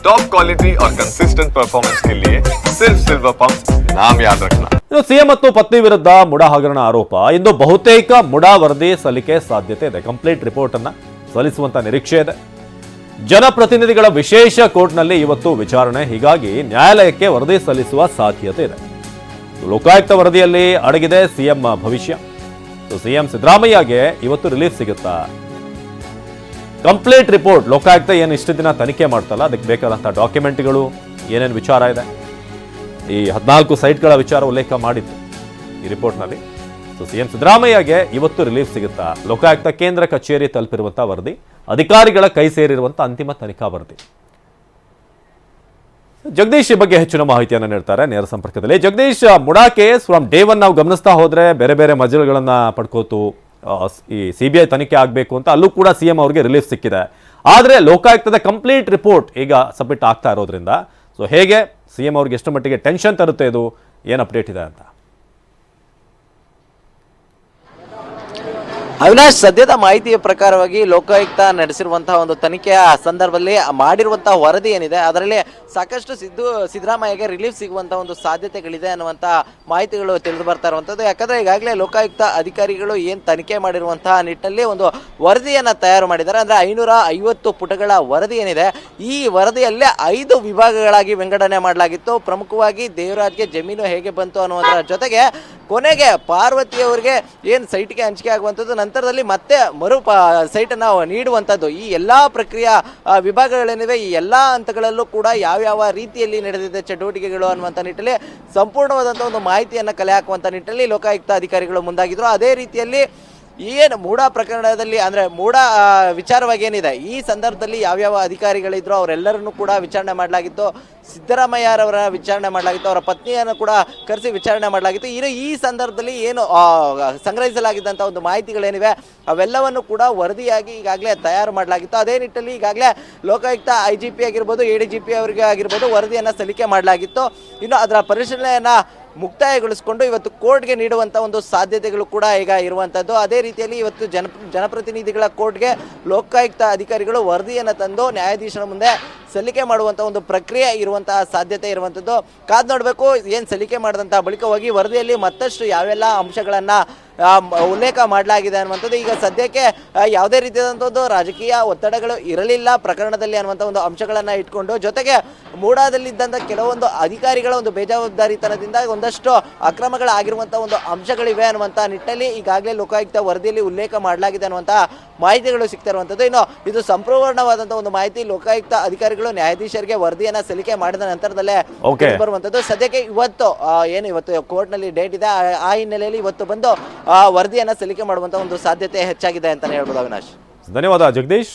Top quality और consistent performance के लिए सिर्फ सिल्वर पंप नाम याद रखना ಇನ್ನು ಸಿಎಂ ಮತ್ತು ಪತ್ನಿ ವಿರುದ್ಧ ಮುಡಾ ಹಗರಣ ಆರೋಪ ಇಂದು ಬಹುತೇಕ ಮುಡಾ ವರದಿ ಸಲ್ಲಿಕೆ ಸಾಧ್ಯತೆ ಇದೆ ಕಂಪ್ಲೀಟ್ ರಿಪೋರ್ಟ್ ಅನ್ನ ಸಲ್ಲಿಸುವಂತ ನಿರೀಕ್ಷೆ ಇದೆ ಜನಪ್ರತಿನಿಧಿಗಳ ವಿಶೇಷ ಕೋರ್ಟ್ನಲ್ಲಿ ಇವತ್ತು ವಿಚಾರಣೆ ಹೀಗಾಗಿ ನ್ಯಾಯಾಲಯಕ್ಕೆ ವರದಿ ಸಲ್ಲಿಸುವ ಸಾಧ್ಯತೆ ಇದೆ ಲೋಕಾಯುಕ್ತ ವರದಿಯಲ್ಲಿ ಅಡಗಿದೆ ಸಿಎಂ ಭವಿಷ್ಯ ಸೊ ಸಿಎಂ ಸಿದ್ದರಾಮಯ್ಯಗೆ ಇವತ್ತು ರಿಲೀಫ್ ಸಿಗುತ್ತಾ ಕಂಪ್ಲೀಟ್ ರಿಪೋರ್ಟ್. ಲೋಕಾಯುಕ್ತ ಏನು ಇಷ್ಟು ದಿನ ತನಿಖೆ ಮಾಡ್ತಲ್ಲ, ಅದಕ್ಕೆ ಬೇಕಾದಂಥ ಡಾಕ್ಯುಮೆಂಟ್ಗಳು, ಏನೇನು ವಿಚಾರ ಇದೆ. ಈ ಹದಿನಾಲ್ಕು ಸೈಟ್ಗಳ ವಿಚಾರ ಉಲ್ಲೇಖ ಮಾಡಿತ್ತು ಈ ರಿಪೋರ್ಟ್ನಲ್ಲಿ. ಸೊ ಸಿ ಎಂ ಸಿದ್ದರಾಮಯ್ಯಗೆ ಇವತ್ತು ರಿಲೀಫ್ ಸಿಗುತ್ತಾ? ಲೋಕಾಯುಕ್ತ ಕೇಂದ್ರ ಕಚೇರಿ ತಲುಪಿರುವಂಥ ವರದಿ, ಅಧಿಕಾರಿಗಳ ಕೈ ಸೇರಿರುವಂಥ ಅಂತಿಮ ತನಿಖಾ ವರದಿ. ಜಗದೀಶ್ ಬಗ್ಗೆ ಹೆಚ್ಚಿನ ಮಾಹಿತಿಯನ್ನು ನೀಡ್ತಾರೆ ನೇರ ಸಂಪರ್ಕದಲ್ಲಿ. Jagadish MUDA case from day one ನಾವು ಗಮನಿಸ್ತಾ ಹೋದರೆ ಬೇರೆ ಬೇರೆ ಮಜಲ್ಗಳನ್ನು ಪಡ್ಕೋತು ಈ ಸಿ ಬಿ ಐ ತನಿಖೆ ಆಗಬೇಕು ಅಂತ ಅಲ್ಲೂ ಕೂಡ ಸಿ ಎಂ ಅವರಿಗೆ ರಿಲೀಫ್ ಸಿಕ್ಕಿದೆ. ಆದರೆ ಲೋಕಾಯುಕ್ತದ ಕಂಪ್ಲೀಟ್ ರಿಪೋರ್ಟ್ ಈಗ ಸಬ್ಮಿಟ್ ಆಗ್ತಾ ಇರೋದ್ರಿಂದ ಸೊ ಹೇಗೆ ಸಿ ಎಂ ಅವ್ರಿಗೆ ಎಷ್ಟು ಮಟ್ಟಿಗೆ ಟೆನ್ಷನ್ ತರುತ್ತೆ ಇದು, ಏನು ಅಪ್ಡೇಟ್ ಇದೆ ಅಂತ? ಅವಿನಾಶ್, ಸದ್ಯದ ಮಾಹಿತಿಯ ಪ್ರಕಾರವಾಗಿ ಲೋಕಾಯುಕ್ತ ನಡೆಸಿರುವಂತಹ ಒಂದು ತನಿಖೆಯ ಸಂದರ್ಭದಲ್ಲಿ ಮಾಡಿರುವಂತಹ ವರದಿ ಏನಿದೆ, ಅದರಲ್ಲಿ ಸಾಕಷ್ಟು ಸಿದ್ದು, ಸಿದ್ದರಾಮಯ್ಯಗೆ ರಿಲೀಫ್ ಸಿಗುವಂತಹ ಒಂದು ಸಾಧ್ಯತೆಗಳಿದೆ ಅನ್ನುವಂಥ ಮಾಹಿತಿಗಳು ತಿಳಿದು ಬರ್ತಾ ಇರುವಂಥದ್ದು. ಯಾಕಂದ್ರೆ ಈಗಾಗಲೇ ಲೋಕಾಯುಕ್ತ ಅಧಿಕಾರಿಗಳು ಏನು ತನಿಖೆ ಮಾಡಿರುವಂತಹ ನಿಟ್ಟಿನಲ್ಲಿ ಒಂದು ವರದಿಯನ್ನು ತಯಾರು ಮಾಡಿದ್ದಾರೆ. ಅಂದ್ರೆ ಐನೂರ ಐವತ್ತು ಪುಟಗಳ ವರದಿ ಏನಿದೆ, ಈ ವರದಿಯಲ್ಲೇ ಐದು ವಿಭಾಗಗಳಾಗಿ ವಿಂಗಡಣೆ ಮಾಡಲಾಗಿತ್ತು. ಪ್ರಮುಖವಾಗಿ ದೇವರಾಜ್ಗೆ ಜಮೀನು ಹೇಗೆ ಬಂತು ಅನ್ನೋದರ ಜೊತೆಗೆ ಕೊನೆಗೆ ಪಾರ್ವತಿಯವರಿಗೆ ಏನು ಸೈಟ್ಗೆ ಹಂಚಿಕೆ ಆಗುವಂಥದ್ದು, ನಂತರದಲ್ಲಿ ಮತ್ತೆ ಮರು ಸೈಟನ್ನು ನೀಡುವಂಥದ್ದು. ಈ ಎಲ್ಲ ಪ್ರಕ್ರಿಯೆ ವಿಭಾಗಗಳೇನಿವೆ, ಈ ಎಲ್ಲ ಹಂತಗಳಲ್ಲೂ ಕೂಡ ಯಾವ್ಯಾವ ರೀತಿಯಲ್ಲಿ ನಡೆದಿದೆ ಚಟುವಟಿಕೆಗಳು ಅನ್ನುವಂಥ ನಿಟ್ಟಲ್ಲಿ ಸಂಪೂರ್ಣವಾದಂಥ ಒಂದು ಮಾಹಿತಿಯನ್ನು ಕಲೆ ಹಾಕುವಂಥ ನಿಟ್ಟಲ್ಲಿ ಲೋಕಾಯುಕ್ತ ಅಧಿಕಾರಿಗಳು ಮುಂದಾಗಿದ್ದರು ಅದೇ ರೀತಿಯಲ್ಲಿ ಏನು ಮೂಡ ಪ್ರಕರಣದಲ್ಲಿ ಅಂದರೆ ಮೂಡ ವಿಚಾರವಾಗಿ ಏನಿದೆ? ಈ ಸಂದರ್ಭದಲ್ಲಿ ಯಾವ್ಯಾವ ಅಧಿಕಾರಿಗಳಿದ್ರು ಅವರೆಲ್ಲರನ್ನೂ ಕೂಡ ವಿಚಾರಣೆ ಮಾಡಲಾಗಿತ್ತು. ಸಿದ್ದರಾಮಯ್ಯರವರ ವಿಚಾರಣೆ ಮಾಡಲಾಗಿತ್ತು. ಅವರ ಪತ್ನಿಯನ್ನು ಕೂಡ ಕರೆಸಿ ವಿಚಾರಣೆ ಮಾಡಲಾಗಿತ್ತು. ಇನ್ನು ಈ ಸಂದರ್ಭದಲ್ಲಿ ಏನು ಸಂಗ್ರಹಿಸಲಾಗಿದ್ದಂಥ ಒಂದು ಮಾಹಿತಿಗಳೇನಿವೆ, ಅವೆಲ್ಲವನ್ನು ಕೂಡ ವರದಿಯಾಗಿ ಈಗಾಗಲೇ ತಯಾರು ಮಾಡಲಾಗಿತ್ತು. ಅದೇ ನಿಟ್ಟಲ್ಲಿ ಈಗಾಗಲೇ ಲೋಕಾಯುಕ್ತ ಐ ಜಿ ಪಿ ಆಗಿರ್ಬೋದು ಎ ಡಿ ಜಿ ಪಿ ಅವರಿಗೆ ಆಗಿರ್ಬೋದು ವರದಿಯನ್ನು ಸಲ್ಲಿಕೆ ಮಾಡಲಾಗಿತ್ತು. ಇನ್ನು ಅದರ ಪರಿಶೀಲನೆಯನ್ನು ಮುಕ್ತಾಯಗೊಳಿಸಿಕೊಂಡು ಇವತ್ತು ಕೋರ್ಟ್ಗೆ ನೀಡುವಂಥ ಒಂದು ಸಾಧ್ಯತೆಗಳು ಕೂಡ ಈಗ ಇರುವಂಥದ್ದು ಅದೇ ರೀತಿಯಲ್ಲಿ ಇವತ್ತು ಜನ ಜನಪ್ರತಿನಿಧಿಗಳ ಕೋರ್ಟ್ಗೆ ಲೋಕಾಯುಕ್ತ ಅಧಿಕಾರಿಗಳು ವರದಿಯನ್ನು ತಂದು ನ್ಯಾಯಾಧೀಶರ ಮುಂದೆ ಸಲ್ಲಿಕೆ ಮಾಡುವಂಥ ಒಂದು ಪ್ರಕ್ರಿಯೆ ಇರುವಂತಹ ಸಾಧ್ಯತೆ ಇರುವಂಥದ್ದು ಕಾದು ನೋಡಬೇಕು, ಏನು ಸಲ್ಲಿಕೆ ಮಾಡಿದಂಥ ಬಳಿಕ ಹೋಗಿ ವರದಿಯಲ್ಲಿ ಮತ್ತಷ್ಟು ಯಾವೆಲ್ಲ ಅಂಶಗಳನ್ನು ಉಲ್ಲೇಖ ಮಾಡಲಾಗಿದೆ ಅನ್ನುವಂಥದ್ದು. ಈಗ ಸದ್ಯಕ್ಕೆ ಯಾವುದೇ ರೀತಿಯಾದಂಥದ್ದು ರಾಜಕೀಯ ಒತ್ತಡಗಳು ಇರಲಿಲ್ಲ ಪ್ರಕರಣದಲ್ಲಿ ಅನ್ನುವಂಥ ಒಂದು ಅಂಶಗಳನ್ನು ಇಟ್ಕೊಂಡು. ಜೊತೆಗೆ ಮೂಡಾದಲ್ಲಿದ್ದಂಥ ಕೆಲವೊಂದು ಅಧಿಕಾರಿಗಳ ಒಂದು ಬೇಜವಾಬ್ದಾರಿತನದಿಂದ ಒಂದಷ್ಟು ಅಕ್ರಮಗಳಾಗಿರುವಂಥ ಒಂದು ಅಂಶಗಳಿವೆ ಅನ್ನುವಂಥ ನಿಟ್ಟಲ್ಲಿ ಈಗಾಗಲೇ ಲೋಕಾಯುಕ್ತ ವರದಿಯಲ್ಲಿ ಉಲ್ಲೇಖ ಮಾಡಲಾಗಿದೆ ಅನ್ನುವಂಥ ಮಾಹಿತಿಗಳು ಸಿಗ್ತಾ ಇರುವಂಥದ್ದು. ಇನ್ನು ಇದು ಸಂಪೂರ್ಣವಾದಂಥ ಒಂದು ಮಾಹಿತಿ ಲೋಕಾಯುಕ್ತ ಅಧಿಕಾರಿಗಳು ನ್ಯಾಯಾಧೀಶರಿಗೆ ವರದಿಯನ್ನು ಸಲ್ಲಿಕೆ ಮಾಡಿದ ನಂತರದಲ್ಲೇ ಬರುವಂಥದ್ದು. ಸದ್ಯಕ್ಕೆ ಇವತ್ತು ಏನು ಇವತ್ತು ಕೋರ್ಟ್ನಲ್ಲಿ ಡೇಟ್ ಇದೆ. ಆ- ಹಿನ್ನೆಲೆಯಲ್ಲಿ ಇವತ್ತು ಬಂದು ವರದಿಯನ್ನು ಸಲ್ಲಿಕೆ ಮಾಡುವಂಥ ಒಂದು ಸಾಧ್ಯತೆ ಹೆಚ್ಚಾಗಿದೆ ಅಂತಲೇ ಹೇಳ್ಬೋದು ಅವಿನಾಶ್. ಧನ್ಯವಾದ ಜಗದೀಶ್.